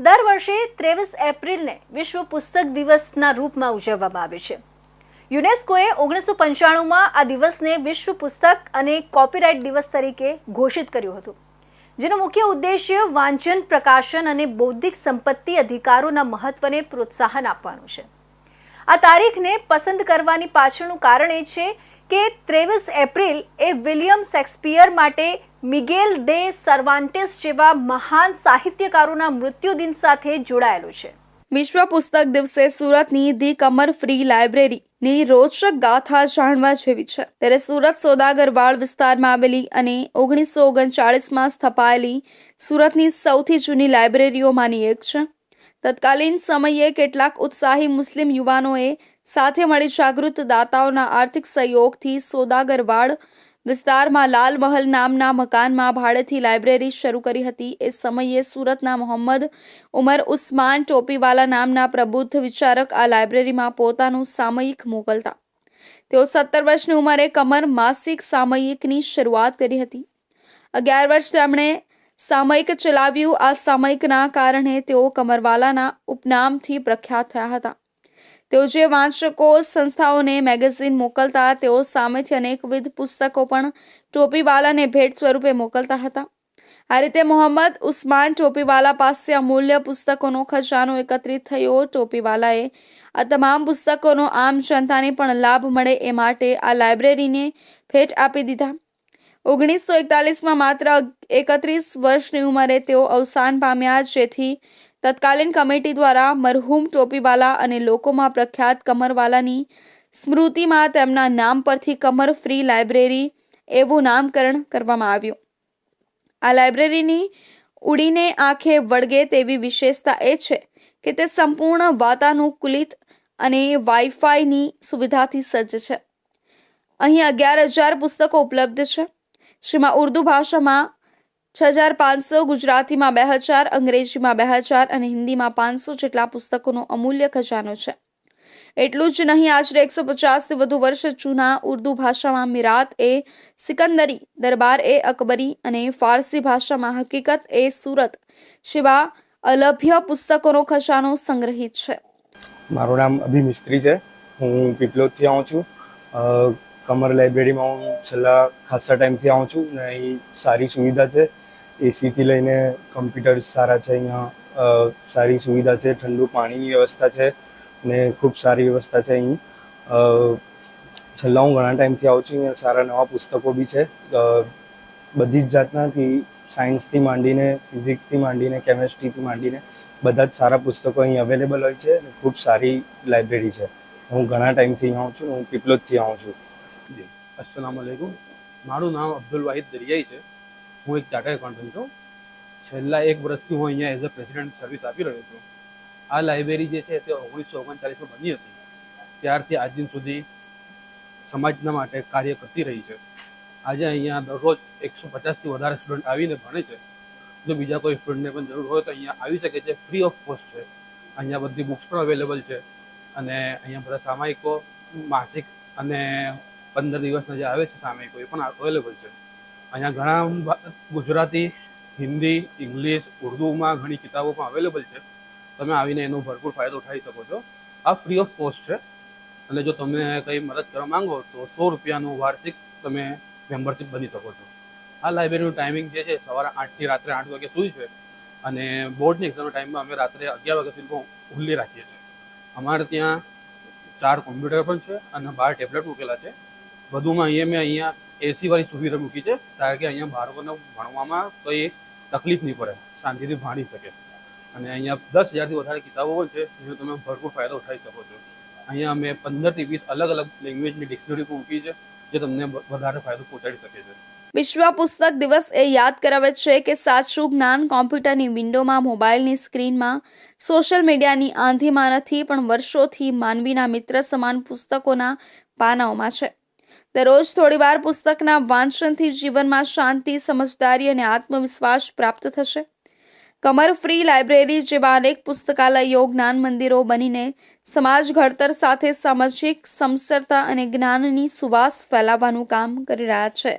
દર વર્ષે ત્રેવીસ એપ્રિલને વિશ્વ પુસ્તક દિવસના રૂપમાં ઉજવવામાં આવે છે. યુનેસ્કોએ ઓગણીસો પંચાણુંમાં આ દિવસને વિશ્વ પુસ્તક અને કોપીરાઇટ દિવસ તરીકે ઘોષિત કર્યું હતું. જેનો મુખ્ય ઉદ્દેશ્ય વાંચન, પ્રકાશન અને બૌદ્ધિક સંપત્તિ અધિકારોના મહત્વને પ્રોત્સાહન આપવાનું છે. આ તારીખને પસંદ કરવાની પાછળનું કારણ એ છે કે ત્રેવીસ એપ્રિલ એ વિલિયમ શેક્સપિયર માટે મિગેલ દે સર્વાન્ટેસ જેવા મહાન સાહિત્યકારોના મૃત્યુદિન સાથે જોડાયેલું છે. વિશ્વ પુસ્તક દિવસે સુરતની ધી કમર ફ્રી લાઇબ્રેરીની રોચક ગાથા જાણવા જેવી છે. ત્યારે સુરત સોદાગરવાડ વિસ્તારમાં આવેલી અને ઓગણીસો ઓગણચાળીસમાં સ્થપાયેલી સુરતની સૌથી જૂની લાઇબ્રેરીઓમાંની એક છે. તત્કાલીન સમયે કેટલાક ઉત્સાહી મુસ્લિમ યુવાનોએ સાથે મળી જાગૃત દાતાઓના આર્થિક સહયોગથી સોદાગરવાડ વિસ્તારમાં લાલમહલ નામના મકાનમાં ભાડેથી લાઇબ્રેરી શરૂ કરી હતી. એ સમયે સુરતના મોહમ્મદ ઉમર ઉસ્માન ટોપીવાલા નામના પ્રબુદ્ધ વિચારક આ લાઇબ્રેરીમાં પોતાનું સામયિક મોકલતા. તેઓ સત્તર વર્ષની ઉંમરે કમર માસિક સામયિકની શરૂઆત કરી હતી. અગિયાર વર્ષ તેમણે સામયિક ચલાવ્યું. આ સામયિકના કારણે તેઓ કમરવાલાના ઉપનામથી પ્રખ્યાત થયા હતા. તેઓ જે વાંચકો સંસ્થાઓને મેગેઝિન મોકલતા, તેઓ સામેથી અનેકવિધ પુસ્તકો પણ ટોપીવાલાને ભેટ સ્વરૂપે મોકલતા હતા. આ રીતે મોહમ્મદ ઉસ્માન ટોપીવાલા પાસે અમૂલ્ય પુસ્તકોનો ખજાનો એકત્રિત થયો. ટોપીવાલાએ આ તમામ પુસ્તકોનો આમ જનતાને પણ લાભ મળે એ માટે આ લાઇબ્રેરીને ભેટ આપી દીધા. ઓગણીસો એકતાલીસમાં માત્ર એકત્રીસ વર્ષની ઉંમરે તેઓ અવસાન પામ્યા, જેથી તત્કાલીન કમિટી દ્વારા મરહૂમ ટોપીવાલા અને લોકોમાં પ્રખ્યાત કમરવાલાની સ્મૃતિમાં તેમના નામ પરથી કમર ફ્રી લાઇબ્રેરી એવું નામકરણ કરવામાં આવ્યું. આ લાઇબ્રેરીની ઉડીને આંખે વળગે તેવી વિશેષતા એ છે કે તે સંપૂર્ણ વાતાનુકૂલિત અને વાઈફાઈની સુવિધાથી સજ્જ છે. અહીં અગિયાર હજાર પુસ્તકો ઉપલબ્ધ છે. જેમાં ઉર્દુ ભાષામાં છ હજાર પાંચસો ગુજરાતીમાં બે હજાર, અંગ્રેજીમાં બે હજાર અને હિન્દીમાં પાંચસો જેટલા પુસ્તકોનો અમૂલ્ય ખજાનો છે. એટલું જ નહીં, આશરે એકસો પચાસથી વધુ વર્ષ જૂના ઉર્દુ ભાષામાં મિરાત એ સિકંદરી, દરબાર એ અકબરી અને ફારસી ભાષામાં હકીકત એ સુરત જેવા અલભ્ય પુસ્તકોનો ખજાનો સંગ્રહિત છે. મારું નામ અભિ મિસ્ત્રી છે. હું પીપલોદથી આવું છું. કમર લાઇબ્રેરીમાં હું છેલ્લા ખાસા ટાઈમથી આવું છું ને અહીં સારી સુવિધા છે. એસીથી લઈને કમ્પ્યુટર્સ સારા છે અહીંયા. સારી સુવિધા છે, ઠંડુ પાણીની વ્યવસ્થા છે ને ખૂબ સારી વ્યવસ્થા છે અહીં. છેલ્લા હું ઘણા ટાઈમથી આવું છું અહીંયા સારા નવા પુસ્તકો બી છે. બધી જ જાતનાથી સાયન્સથી માંડીને, ફિઝિક્સથી માંડીને, કેમેસ્ટ્રીથી માંડીને બધા જ સારા પુસ્તકો અહીં અવેલેબલ હોય છે અને ખૂબ સારી લાઇબ્રેરી છે. હું ઘણા ટાઈમથી અહીં આવું છું હું પીપલોજથી આવું છું. જી. અસલામ આલેકુમ મારું નામ અબ્દુલ વાહિદ દરિયાઈ છે. હું એક ચાર્ટર્ડ એકાઉન્ટન્ટ છું. છેલ્લા એક વર્ષથી હું અહીંયા એઝ અ પ્રેસિડેન્ટ સર્વિસ આપી રહ્યો છું. આ લાઇબ્રેરી જે છે તે ઓગણીસો ઓગણચાલીસમાં બની હતી. ત્યારથી આજ દિન સુધી સમાજના માટે કાર્ય કરતી રહી છે. આજે અહીંયા દરરોજ એકસો પચાસથી વધારે સ્ટુડન્ટ આવીને ભણે છે. જો બીજા કોઈ સ્ટુડન્ટને પણ જરૂર હોય તો અહીંયા આવી શકે છે. ફ્રી ઓફ કોસ્ટ છે. અહીંયા બધી બુક્સ પણ અવેલેબલ છે. અને અહીંયા બધા સામાયિકો, માસિક અને પંદર દિવસના જે આવે છે સામયિકો એ પણ અવેલેબલ છે. અહીંયા ઘણા ગુજરાતી, હિન્દી, ઇંગ્લિશ, ઉર્દુમાં ઘણી કિતાબો પણ અવેલેબલ છે. તમે આવીને એનો ભરપૂર ફાયદો ઉઠાવી શકો છો. આ ફ્રી ઓફ કોસ્ટ છે. અને જો તમે કંઈ મદદ કરવા માંગો તો સો રૂપિયાનું વાર્ષિક તમે મેમ્બરશિપ બની શકો છો. આ લાઇબ્રેરીનું ટાઈમિંગ જે છે, સવારે આઠથી રાત્રે આઠ વાગ્યા સુધી છે. અને બોર્ડની એક્ઝામના ટાઈમમાં અમે રાત્રે અગિયાર વાગ્યા સુધી ખુલ્લી રાખીએ છીએ. અમારે ત્યાં ચાર કોમ્પ્યુટર પણ છે અને બાર ટેબ્લેટ મૂકેલા છે. વધુમાં અહીંયા મેં અહીંયા એસીવાળી સુવિધા મૂકી છે, કારણ કે અહીંયા બાળકોને ભણવામાં કોઈ તકલીફ નહીં પડે, શાંતિથી ભણી શકે. અને અહીંયા દસ હજારથી વધારે કિતાબો પણ છે, જેનો તમે ભરપૂર ફાયદો ઉઠાવી શકો છો. અહીંયા અમે પંદરથી વીસ અલગ અલગ લેંગ્વેજની ડિક્શનરી પણ મૂકી છે, જે તમને વધારે ફાયદો પહોંચાડી શકે છે. વિશ્વ પુસ્તક દિવસ એ યાદ કરાવે છે કે સાચું જ્ઞાન કોમ્પ્યુટરની વિન્ડોમાં, મોબાઈલની સ્ક્રીનમાં, સોશિયલ મીડિયાની આંધીમાં નથી પણ વર્ષોથી માનવીના મિત્ર સમાન પુસ્તકોના પાનાઓમાં છે. દરરોજ થોડીવાર પુસ્તકના વાંચનથી જીવનમાં શાંતિ, સમજદારી અને આત્મવિશ્વાસ પ્રાપ્ત થશે. કમર ફ્રી લાઇબ્રેરી જેવા અનેક પુસ્તકાલયો જ્ઞાન મંદિરો બનીને સમાજ ઘડતર સાથે સામાજિક સમસરતા અને જ્ઞાનની સુવાસ ફેલાવવાનું કામ કરી રહ્યા છે.